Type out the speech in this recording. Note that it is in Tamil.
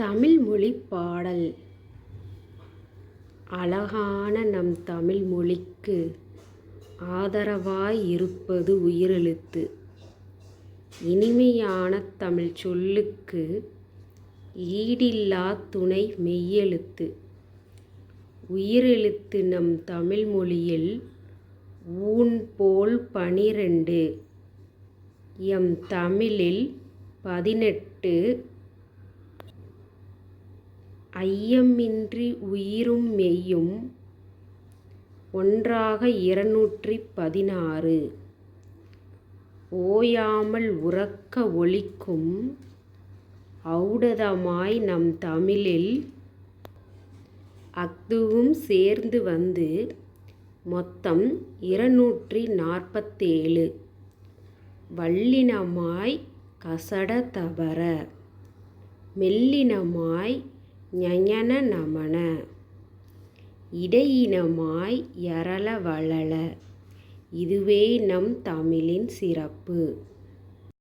தமிழ்மொழி பாடல் அழகான நம் தமிழ் மொழிக்கு ஆதரவாய் இருப்பது உயிரெழுத்து. இனிமையான தமிழ் சொல்லுக்கு ஈடில்லா துணை மெய்யெழுத்து. உயிரெழுத்து நம் தமிழ் மொழியில் ஊன்போல் பனிரெண்டு எம் தமிழில் பதினெட்டு. ஐயமின்றி உயிரும் மெய்யும் ஒன்றாக இருநூற்றி பதினாறு. ஓயாமல் உறக்க ஒழிக்கும் ஔடதமாய் நம் தமிழில் அஃதுவும் சேர்ந்து வந்து மொத்தம் இருநூற்றி நாற்பத்தேழு. வல்லினமாய் கசட தவற மெல்லினமாய் ஞஞன நமன இடையினமாய் யரள வளள. இதுவே நம் தமிழின் சிறப்பு.